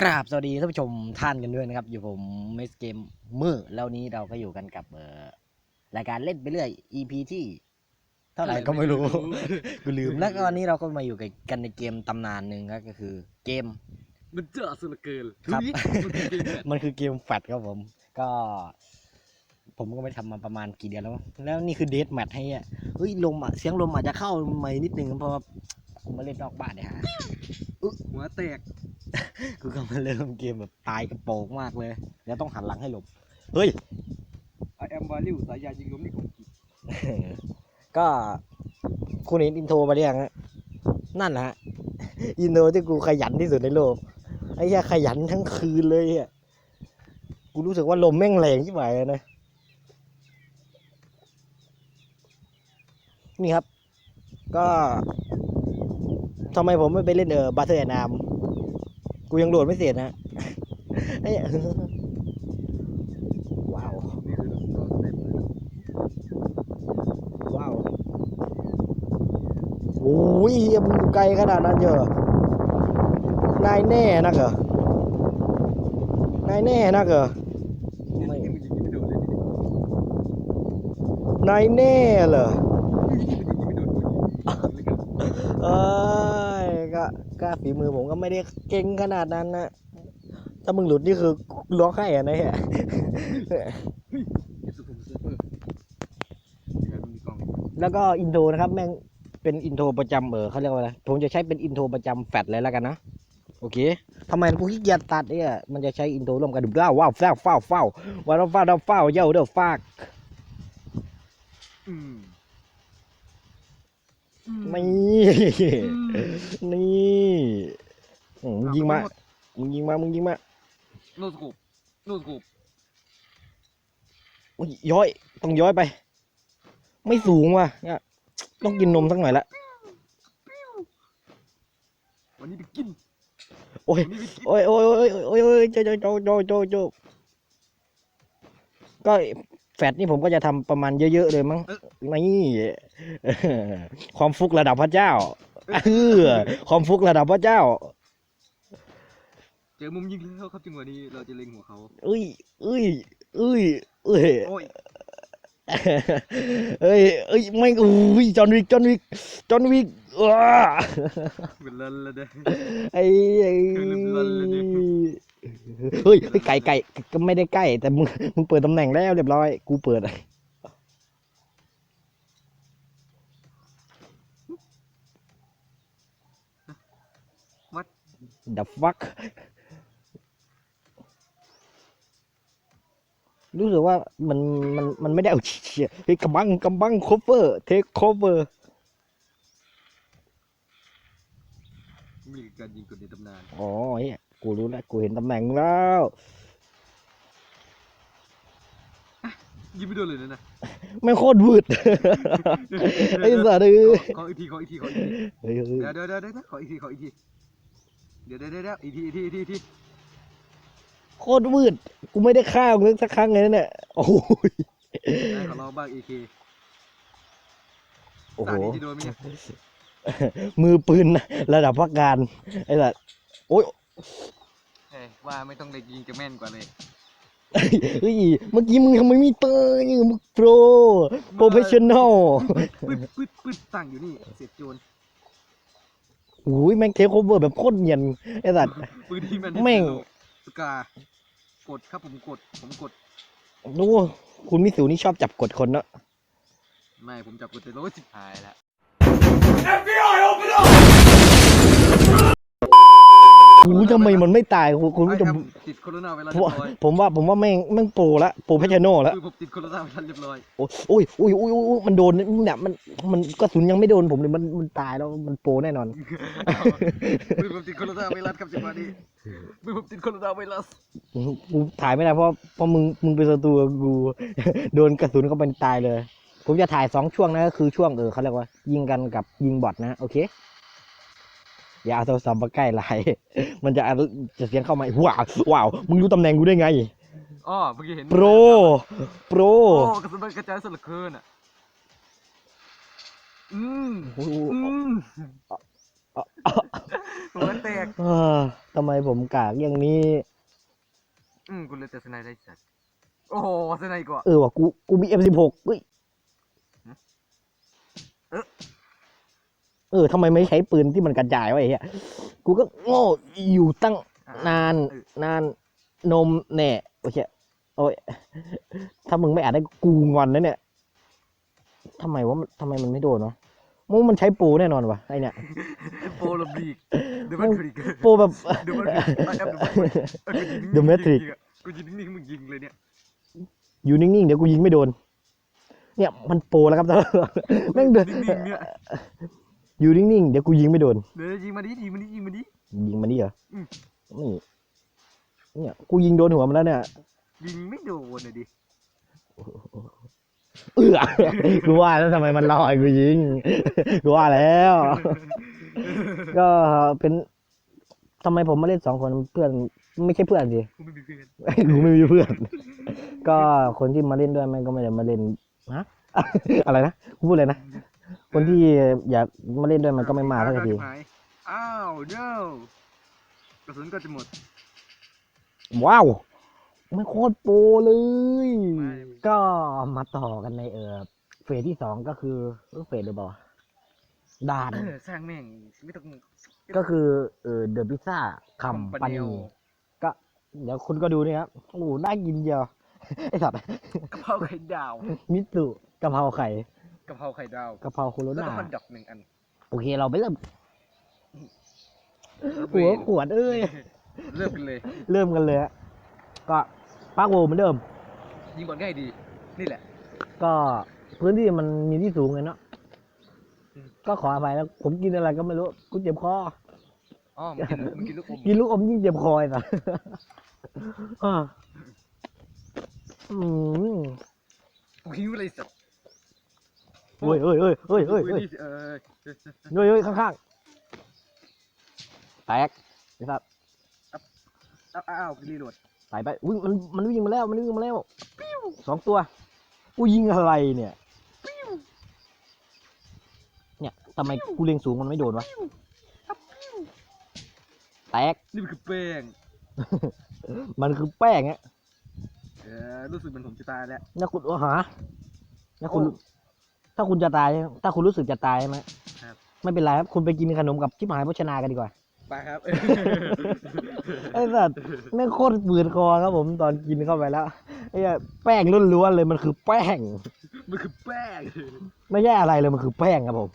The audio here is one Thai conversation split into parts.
กราบสวัสดีท่านผู้ชมท่านกันด้วยนะครับ อยู่ผมเมสเกมมือแล้วนี้เราก็อยู่กันกับเอ่อรายการเล่นไปเรื่อย EP ที่ เท่าไหร่ก็ไม่รู้ กูลืมแล้วก็วันนี้เราก็มาอยู่กันในเกมตำนานหนึ่งก็คือเกมมันเจอสุดเหลือเกินครับทุยมันคือเกมแบบมันคือเกมแฟดครับผม ก็ ผมก็ไม่ทำมาประมาณกี่เดือนแล้วมั้งแล้วนี่คือเดทแมทให้อะเฮ้ยลมอะเสียงลมอาจจะเข้าใหม่นิดนึงเพราะว่า กูมาเล่นนอกบ้านเนี่ยฮะหัวแตกกูก็มาเริ่มเกมแบบตายกระโปรงมากเลย แล้วต้องหันหลังให้หลบ เฮ้ยไอแอมวาลิวสายยายิงลมนี่ของกินก็คุณเห็นอินโทรมาหรือยังฮะนั่นแหละฮะอินโทรที่กูขยันที่สุดในโลก ไอ้เหี้ยขยันทั้งคืนเลยอะกูรู้สึกว่าลมแม่งแรงที่ไหนเลยนะ นี่ครับ ก็ ทำไมผมไม่ไปเล่นเออบัตเตอร์แอนามกูยังโหลดไม่เสร็จนะไอ้ว้าวนี่คือตัวสเต็ปเลยว้าวโอ้ยเหี้ยมึงอยู่ไกลขนาดนั้นเยอะนายแน่นักเหรอนายแน่นักเหรอไม่นี่มันยิงไม่โดนเลยนายแน่เหรอ นี่มันยิงไม่โดนเลยกัน เอ้ ยก็ก็ฝีมือผมก็ไม่ได้เก่งขนาดนั้นนะถ้ามึงหลุดนี่คือร้องไห้อะนะเฮียเก็บสุขุมเซิร์ฟเวอร์เดี๋ยวมันมีกล้องแล้วก็อินโทรนะครับ แม่งเป็นอินโทรประจำเออเขาเรียกว่าอะไรผมจะใช้เป็นอินโทรประจำแฟดเลยแล้วกันนะโอเคทำไมกูขี้เกียจตัดเนี่ยมันจะใช้อินโทรร่วมกันดูว้าวว้าวแฟ้าวฟ้าวฟ้าวว้าวฟ้าวฟ้าวเย้าเด้อฟากอืม นี่ นี่อืมมึงยิงมา มึงยิงมา มึงยิงมาโนสกูปโนสกูปอุ๊ยย้อย ต้องย้อยไป ไม่สูงว่ะเนี่ยต้องกินนมสักหน่อยละ วันนี้ไปกินโอ้ย วันนี้ไปกินโอ้ยโอ้ยโอ้ยโอ้ยโอ้ยโจโจโจโจโจโจก็ แฟดนี่ผมก็จะทำประมาณเยอะๆเลยมั้งนี่เออความฟุกระดับพระเจ้าเออความฟุกระดับพระเจ้า เจอมุมยิงแล้วครับจังหวะนี้เราจะเล็งหัวเขาเอ้ยเอ้ยเอ้ยเอ้ยโอ้ย เอ้ยเอ้ยไม่งอุ้ยจอห์นวิกจอห์นวิกจอห์นวิกว้าเป็นลันแล้วเด้อไอ้ไอ้คือลืมลั่นเลยดิเฮ้ยเฮ้ยไก่ไก่ก็ไม่ได้ใกล้แต่มึงมึงเปิดตำแหน่งแล้วเรียบร้อย กูเปิดวัด the fuck รู้สึกว่ามันมันมันไม่ได้เอาเฉียเฮ้ยกำบังกำบัง cover take cover มีการยิงกดในตำนาน อ๋อเฮ้ยกูรู้แล้วกูเห็นตำแหน่งแล้วยิงไม่โดนเลยนะนะไม่งโคตรวืดไอ้สัตว์เอ้ยขออีกทีขออีกทีขออีกทีเฮ้ยเฮ้ยเดี๋ยวเดี๋ยวเดี๋ยวเดี๋ยวขออีกทีขออีกทีเดี๋ยวเดี๋ยวเดี๋ยวเดี๋ยวอีกทีอีกทีอีกทีอีกที โคตรวืด กูไม่ได้ฆ่ามึงสักครั้งเลยนะเนี่ย โอ้ยได้ขอลองบ้างอีกทีโอ้โห ตานี้จะโดนไหมเนี่ยมือปืนระดับพักการ ไอ้สัตว์โอ้ยเอ้ยว่าไม่ต้องเล็กยิงจะแม่นกว่าเลยเฮ้ยเมื่อกี้มึงทำไมไม่เตยมึงโปร โปรเฟชชั่นอลปึ๊ดปึ๊ดปึ๊ดตั้งอยู่นี่เสียบโจรโอ้ยแม่งเทคโอเวอร์แบบโคตรเนียนไอ้สัตว์ ปืนที่มันแม่ง สกา กดครับผมกด ผมกด ดูคุณมิสูนี่ชอบจับกดคนเนาะ ไม่ผมจับกดแต่ร้อยสิบหายแล้ว กูทำไมมันไม่ตายคุณคุณไอ้ผู้ชมครับติดโคโรนาไวรัสผมเรียว่าบร้อยผมว่าผมว่าแม่งแม่งโปรละโปรเพชรโนละคือผมติดโคโรนาไวรัสเรียบร้อยโอ้ยโอ้ยโอ้ยโอ้ยโอ้ยมันโดนเนี่ยมันมันกระสุนยังไม่โดนผมเลยมันมันตายแล้วมันโปรแน่นอนมือผมติดโคโรนาไวรัสครับจังหวะนี้มือผมติดโคโรนาไวรัสกูถ่ายไม่ได้เพราะเพราะมึงมึงเป็นศัตรูกับกูโดนกระสุนเข้าไปตายเลย ผมจะถ่ายสองช่วงนะก็คือช่วงเออเขาเรียกว่า ยิงกันกับยิงบอทนะโอเค อย่าเอาโทรศัพท์มาใกล้ไหลมันจะจะเสียงเข้ามาว้าวว้าวมึงรู้ตำแหน่งกูได้ไงอ๋อเมื่อกี้เห็นโปรโปรโอ้กระสุนมันกระจายสลักเคินอะอืมโอ้โหอืมหัวแตกเออทำไมผมกากอย่างนี้ อืมกูเลยแต่สไนได้สัตว์โอ้โหสไนก่อนเออว่ะกูกูมี M16 เฮ้ยเอ๊ะ เออทำไมไม่ใช้ปืนที่มันกระจายวะไอ้เหี้ยกูก็โง่อยู่ตั้งอะนานเออนานนมแน่โอเคโอ้ยถ้ามึงไม่อ่านได้กูงอนนะเนี่ยทำไมวะมันทำไมมันไม่โดนวะมึงมันใช้ปูแน่นอนวะไอเนี่ยโปรลบีกเดอะแมทริกปูแบบเดอะแมทริกไอแอมเด The อะแมท Matrix กูยิงนิ่งๆมึงยิงเลยเนี่ยอยู่นิ่งๆเดี๋ยวกูยิงไม่โดน เนี่ยมันโปรแล้วครับแม่งเดินนิ่งๆเนี่ย อยู่นิ่งๆ เดี๋ยวกูยิงไม่โดน เดี๋ยวยิงมาดิยิงมาดิยิงมาดิ ยิงมันนี่เหรออม นี่ เนี่ย กูยิงโดนหัวมันแล้วเนี่ย ยิงไม่โดนเลยดิเออกูว่าแล้วทำไมมันลอยกูยิง กูว่าแล้ว ก็เป็นทำไมผมมาเล่นสองคนเพื่อน ไม่ใช่เพื่อนสิ กูไม่มีเพื่อนกูไม่มีเพื่อน ก็คนที่มาเล่นด้วยแม่งก็ไม่ได้มาเล่นฮะ อะไรนะ กูพูดเลยนะ คนที่อยากมาเล่นด้วยมันก็ไม่มาสักทีหายอ้าว no กระสุนก็จะหมด ว้าวไม่โคตรโปรเลยไม่ก็มาต่อกันในเออเฟสที่สองก็คือเออเฟสหรือเปล่าด่านเออสร้างแม่งไม่ต้องก็คือเออเดอะพิซซ่าคำปันเนีนียวก็ เดี๋ยวคุณก็ดูนี่ครับโอ้โหน่ากินเดียวไอ้สัตว์กะเพราไข่ดาว มิสุกะเพราไข่ กะเพราไข่ดาวกะเพราโคโรแล้วนาก็ฮอทดอกหนึ่งอัน โอเคเราไปเริ่ม หัวขวดเอ้ย เริ่มกันเลย เริ่มกันเลยฮะก็ปาร์คโวเหมือนเดิม ยิงบอลง่ายดี นี่แหละ ก็พื้นที่มันมีที่สูงไงเนาะอืม ก็ขออภัยแล้ว ผมกินอะไรก็ไม่รู้กูเจ็บคอ อ๋อมึงกินมึงกินลูกอมกินลูกอมยิ่งเจ็บคออะ อ่าอืมกูหิวเลยสัตว์ เฮ้ยเฮ้ยเฮ้ยเฮ้ยเฮ้ยเฮ้ยเออเฮ้ยเฮ้ยข้างๆแตกไอ้สัสอ้าวรีโหลดตายไปอุ้ยมันมันวิ่งมาแล้วมันวิ่งมาแล้วสองตัวกูยิงอะไรเนี่ย เนี่ยทำไมกูเล็งสูงมันไม่โดนวะแตกนี่มันคือแป้ง มันคือแป้งอะเออรู้สึกเหมือนผมจะตายแล้วนะคุณหานะคุณ ถ้าคุณจะตาย ถ้าคุณรู้สึกจะตายใช่ไหมครับ ไม่เป็นไรครับ คุณไปกินขนมกับชิบหายโภชนากันดีกว่า ไปครับ ไอ้สัตว์แม่งโคตรปืนคอครับผมตอนกินเข้าไปแล้วไอ้เหี้ยแป้งล้วนๆเลยมันคือแป้ง มันคือแป้งไม่ใช่อะไรเลยมันคือแป้งครับผม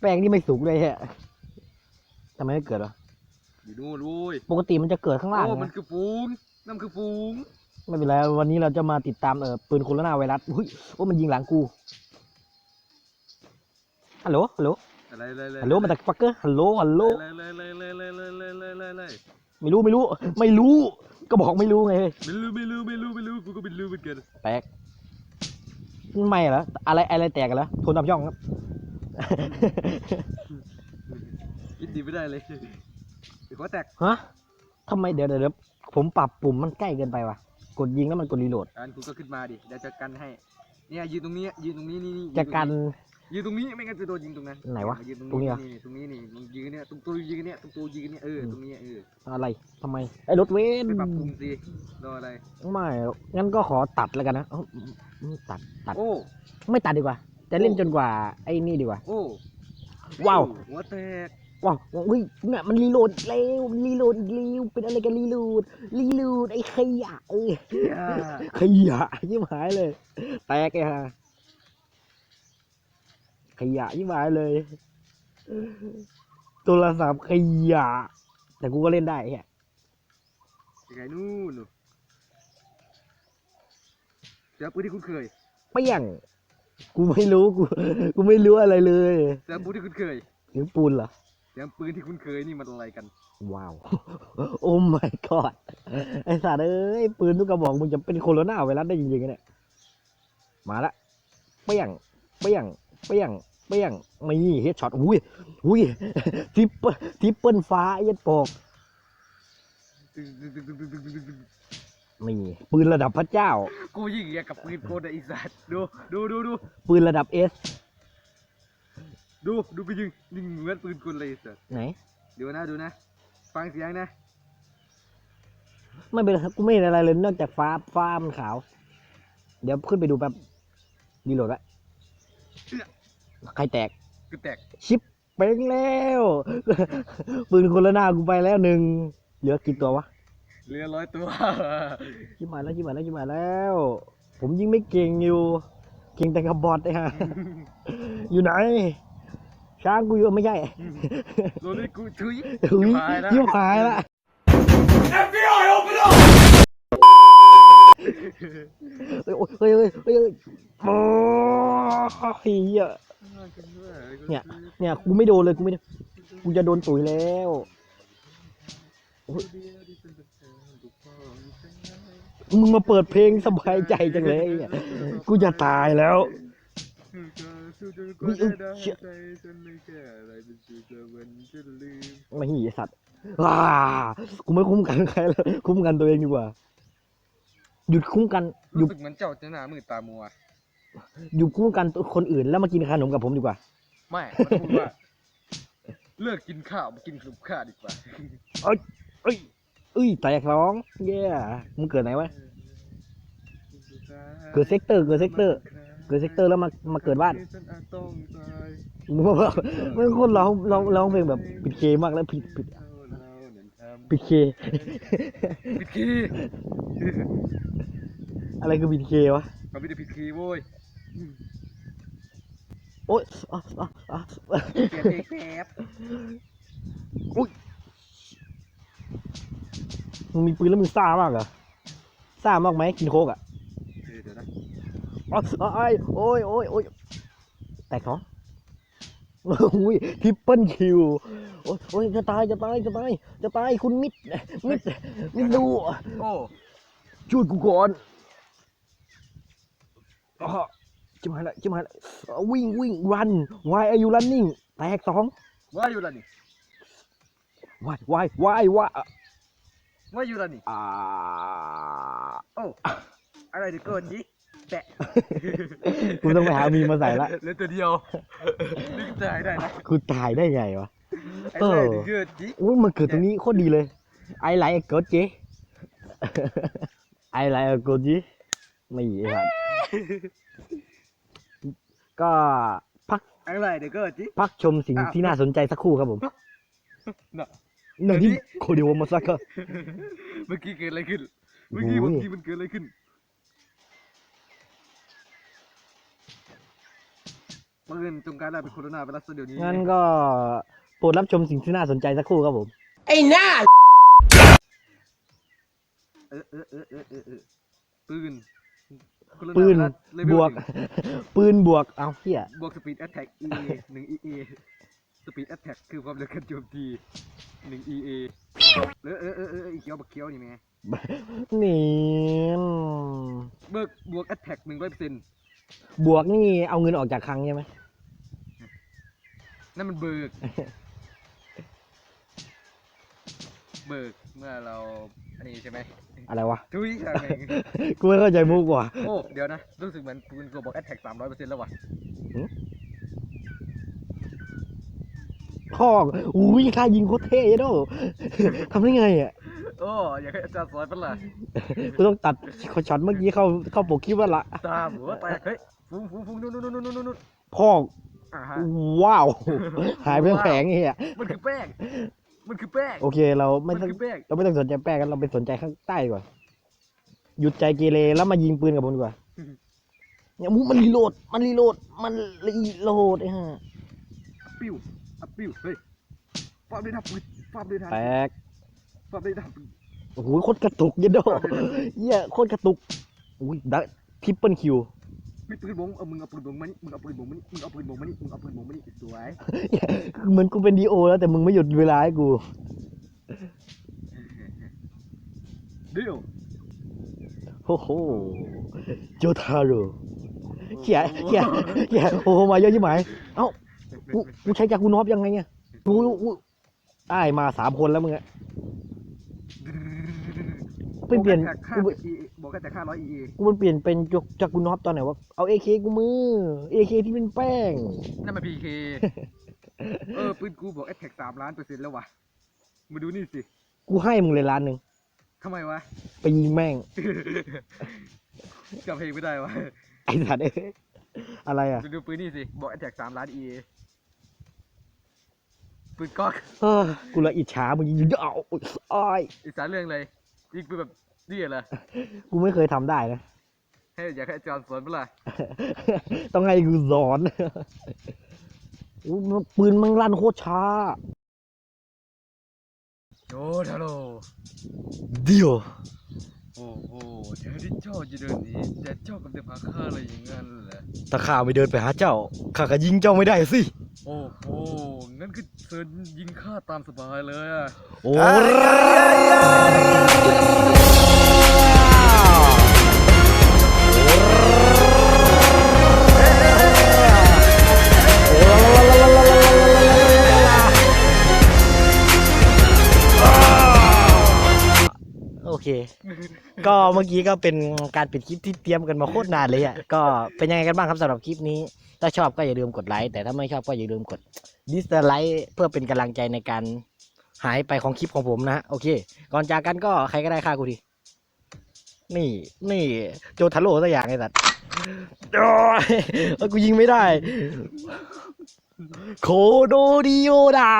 แป้งที่ไม่สุกเลยฮะทำไมไม่เกิดวะอยู่นู่นลุยปกติมันจะเกิดข้างล่างโอ้มันนะคือฟูงนั่นคือฟูงไม่เป็นไรวันนี้เราจะมาติดตามเออปืนโคโรนาไวรัสอุ้ยโอ้มันยิงหลังกู ฮัลโหล ฮัลโหล อะไรเลยเลยฮัลโหลมาจากฟักเกอร์ฮัลโหล ฮัลโหล เลยเลยเลยเลยเลยเลยเลยเลยเลยเลยไม่รู้ไม่รู้ ไม่รู้ ก็บอกไม่รู้ไง ไม่รู้ไม่รู้ไม่รู้ไม่รู้กูก็ไม่รู้เหมือนกันแตก ไม่เหรอ อะไรอะไรแตกกันแล้วโทนทำช่องครับคิดดีไม่ได้เลยเดี๋ยวเขาแตก ฮะทำไมเดี๋ยวเดี๋ยวเดี๋ยวผมปรับปุ่มมันใกล้เกินไปว่ะกดยิงแล้วมันกดรีโหลดอันกูก็ขึ้นมาดิเดี๋ยวจะกันให้ เนี่ยยืนตรงนี้ยืนตรงนี้นี่นี่จะกัน ยืนตรงนี้ไม่งั้นจะโดนยิงตรงนั้นไหนวะยืนตรงตรงนี้นี้เหรอนี่ตรงนี้นี่มึงยืนเนี่ยตรงตัวยืนเนี่ยตรงตัวยืนเนี่ยเออตรงนี้เอออะไรทำไมไอ้รถเวนไปปรับปรุงสิรออะไรไม่งั้นก็ขอตัดแล้วกันนะเอ้าอืมตัดตัดโอ้ไม่ตัดดีกว่า จะเล่นจนกว่าไอ้นี่ดีกว่าโอ้ว้าวหัวแตกว้าวเฮ้ยเนี่ยมันรีโหลดอีกแล้วมันรีโหลดอีกแล้วเป็นอะไรกันรีโหลดรีโหลดไอ้ขยะเอ้ยอ่าขยะยิ่หายเลย แตกไอ้ห่า ขยะยิ่หายเลยโทรศัพท์ขยะ แต่กูก็เล่นได้แฮะยังไงนู่นนู่นเจอปืนที่คุ้นเคยเปี้ยงกูไม่รู้กูกูไม่รู้อะไรเลยเจอปืนที่คุ้นเคยเสียงปูนเหรอเจอปืนที่คุ้นเคยนี่มันอะไรกัน ว้าว โอ้ my god ไอ้สัตว์เอ้ยปืนทุกกระบอกมึงจะเป็นโคโรนาไวรัสได้จริงๆเนี่ยมาละเปี้ยงเปี้ยง เปี้ยงเปี้ยงมีเฮดช็อตอุ้ยอุ้ยทริปเปิลทริปเปิลฟ้าไอ้เหี้ยัดปอกมีปืนระดับพระเจ้า กูยิงอย่างกับปืนโกนไอ้สัตว์ดูดูดูดูปืนระดับเอสดูดูไปยิงยิงเหมือนปืนกลเลยสัสไหนดูนะดูนะ ฟังเสียงนะไม่เป็นไรกูไม่เห็นอะไรเลยนอกจากฟ้าฟ้ามันขาว เดี๋ยวขึ้นไปดูแป๊บดีโหลดละ ใครแตกกูแตกชิปเป้งแล้วปืนคนละหน้ากูไปแล้วหนึ่งเหลือกี่ตัววะเหลือร้อยตัว ชิบหายแล้วชิบหายแล้วชิบหายแล้ว ผมยิงไม่เก่งอยู่ เก่งแต่กับบอทไอ้ห่าอยู่ไหน ช้างกูอยู่ไม่ใช่โดนนี่กูทุยถุยชิบหายแล้วยิบหายละเฮ้ยเฮ้ยเฮ้ยเฮ้ยเฮ้ยโอ้ย เหี้ยเนี่ย เนี่ยกูไม่โดนเลยกูไม่ได้กูจะโดนตุ๋ยแล้วมึงมาเปิดเพลงสบายใจจังเลยเนี่ยกูจะตายแล้วอุ๊ยอุ๊ยเชี่ยไม่หีสัตว์ว้ากูไม่คุ้มกันใครแล้วคุ้มกันตัวเองดีกว่า หยุดคุ้มกันหยุรู้ดสึกเหมือนเจ้าจะหน้ามืดตามัว หยุดคุ้มกันตัวคนอื่นแล้วมากินขนมกับผมดีกว่า ไม่มันพูดว่า เลิกกินข้าวมากินขนมข้าดีกว่าเอ้ยเอ้ยแตกร้องเย้มึงเกิดไหนวะ เกิดเซกเตอร์เกิดเซกเตอร์ เกิดเซกเตอร์แล้วมามาเกิดบ้านต้องตายมึงว่ามันคนร้องร้องร้องเพลงแบบปิดเคมากแล้วผิดผิดเท่าเรานั้นทำปิดเคผิดคีย์อะไรคือปิดเควะ มันไม่ได้ผิดคีย์โว้ย โอ๊ยอะอะอะเปลี่ยนเพลงแป๊บมึงมีปืนแล้วมึงซ่ามากเหรอซ่ามากไหมกินโคกอะเออเดี๋ยวนะอ๋ออ๋อไอ้โอ้ยโอ้ยโอ้ยแตกท้องอุ้ยทริปเปิลคิว โอ้ยโอ้ยจะตายจะตายจะตายจะตายคุณมิดมิดมิดดูโอ้ช่วยกูก่อน อ๋อจิมหายละจิมหายละวิ่งวิ่ง run why are you running แตกสองว่าอยู่ละนี่ why why why why ว่าอยู่ละนี่อ่าโอ้อะไรเดี๋ยวเกินดิแตะกูต้องไปหามีมาใส่ละเหลือตัวเดียวนึกตายได้นะกูตายได้ไงวะ ไอ้เอไรอเดี๋ยวเกินดิอุ้ยมันเกิดตรงนี้โคตรดีเลยไอไลท์เกิดจีไอไลท์เกิดจีไม่ครับ ก็พักอะไรเดี๋ยวเกินดิพักชมสิ่งอ้าวที่น่าสนใจสักครู่ครับผมน่ะ หนึ่งที่โคเดโอมาซักก็ เมื่อกี้เกิดอะไรขึ้น เมื่อกี้โอ้เมื่ย อกี้มันเกิดอะไรขึ้น ปืนจงการได้เป็นโคโรนาไวรัสเดี๋ยวนี้งั้นก็โปรดรับชมสิ่งที่น่าสนใจสักครู่ครับผม เออเออเออเออเออเออปืนโคโรนาปืนไวรัสเลเวลบวกหนึ่งปืนบวก เอาเฮียบวกสปีดแอตแทก EA หนึ่ง EA สปีดแอตแทกคือความเร็วการโจมตีหนึ่ง EA เออเออเออเอออีเขียวบักเขียวนี่แม่นี่เบิกบวกแอตแทกหนึ่งร้อยเปอร์เซ็นต์บวกนี่เอาเงินออกจากคลังใช่ไหมนั่นมันเบิก เบิกเมื่อเราอั นนี้ใช่ไหมอะไรวะทุยใช่ไหมกูไม่เข้าใจมุกว่ะโอ้เดี๋ยวนะ รู้สึกเหมือนปืนกลบอกแอตแทกสามร้อยเปอร์เซ็นต์แล้วว่ะพ่ออุ้ยค่ายิงโคตรเท่ยัโดทำได้ไงอะโอ้อยากให้อาจารย์สอนเป็นล่ะกูต้องตัดช็อตเมื่อกี้เข้าเข้าปกคลิปว่าละตามหัวแตกเฮ้ยฟุ้งฟุ้งฟุ้งนู่นนู่นนู่นนู่นนู่นพ่ออ่าฮะว้าว หายไปทั้งแผงไอ้เฮียมันคือแป้ง มันคือแป้ง โอเค เราไม่มันต้องคือแป้ง เราไม่ต้องสนใจแป้งกันเราไปสนใจข้างใต้ดีกว่าหยุดใจเกเรแล้วมายิงปืนกับผมดีกว่าเนี่ยมูมันรีโหลด มันรีโหลด มันรีโหลดไอ้ห่าปิ้วอะปิ้วเฮ้ยฟาดด้วยทับปืนฟาดด้วยทับแตกฟาดด้วยทับปืน โอ้โหโคตรกระตุกยันโดเหี้ยโคตรกระตุกอุ้ยดัทริปเปิลคิว มีปืนบงเอามึงเอาปืนบงมานี่มึงเอาปืนบงมานี่มึงเอาปืนบงมานี่มึงเอาปืนบงมานี่สวยคือเหมือนกูเป็นดีโอแล้วแต่มึงไม่หยุดเวลาให้กูเดี๋ยวโอ้โหโจทาโร่เขียเขียเขียโอ้โหมาเยอะยิ่งไหมเอ้ากูกูใช้จากกูนอบยังไงเนี่ยกูกูได้มาสามคนแล้วมึงอะไปเปลี่ยนค่ากูไปเป็น EA บบอกแค่แต่ค่าร้อย EA กูมันเปลี่ยนเป็นจากจากกูน็อปตอนไหนวะเอาเอเคกูมือเอเคที่เป็นแป้งนั่นมัน PK เออปืนกูบอกแอตแทกสามล้านเปอร์เซ็นต์แล้ววะมาดูนี่สิกูให้มึงเลยล้านหนึ่งทำไมวะไปยิงแม่งจำเพลงไม่ได้วะไอ้สัตว์เอ้ยอะไรอะดูดูปืนนี่สิบอกแอตแทกสามล้าน EA ปืนก๊อกเฮ้อกูละอิจฉามึงยิงเอาอ้ายอีสานเรื่องอะไรยิงปืนแบบ นี่เหรอกูไม่เคยทำได้นะ ให้อยากให้อาจารย์สอนเปะล่าต้องให้กูสอนอู้ปืนมันลั่นโคตรช้าโอ้ทาโร่เดียว โอ้โหแทนที่เจ้าจะเดินหนีแต่เจ้ากำลังจะพาข้าอะไรอย่างนั้นเหรอถ้าข้าไม่เดินไปหาเจ้า ข้าก็ยิงเจ้าไม่ได้สิ โอ้โห งั้นคือเซินยิงข้าตามสบายเลยอะโอ้โอเค ก็เมื่อกี้ก็เป็นการปิดคลิปที่เตรียมกันมาโคตรนานเลยอะ ก็เป็นยังไงกันบ้างครับสำหรับคลิปนี้ ถ้าชอบก็อย่าลืมกดไลค์ แต่ถ้าไม่ชอบก็อย่าลืมกด ดิสไลค์เพื่อเป็นกำลังใจในการหายไปของคลิปของผมนะโอเค ก่อนจากกันก็ใครก็ได้ฆ่ากูทีนี่ นี่ โจทาโร่สักอย่างไอ้สัตว์โอ้ยเอ้ยกูยิงไม่ได้ โคโดดิโอดา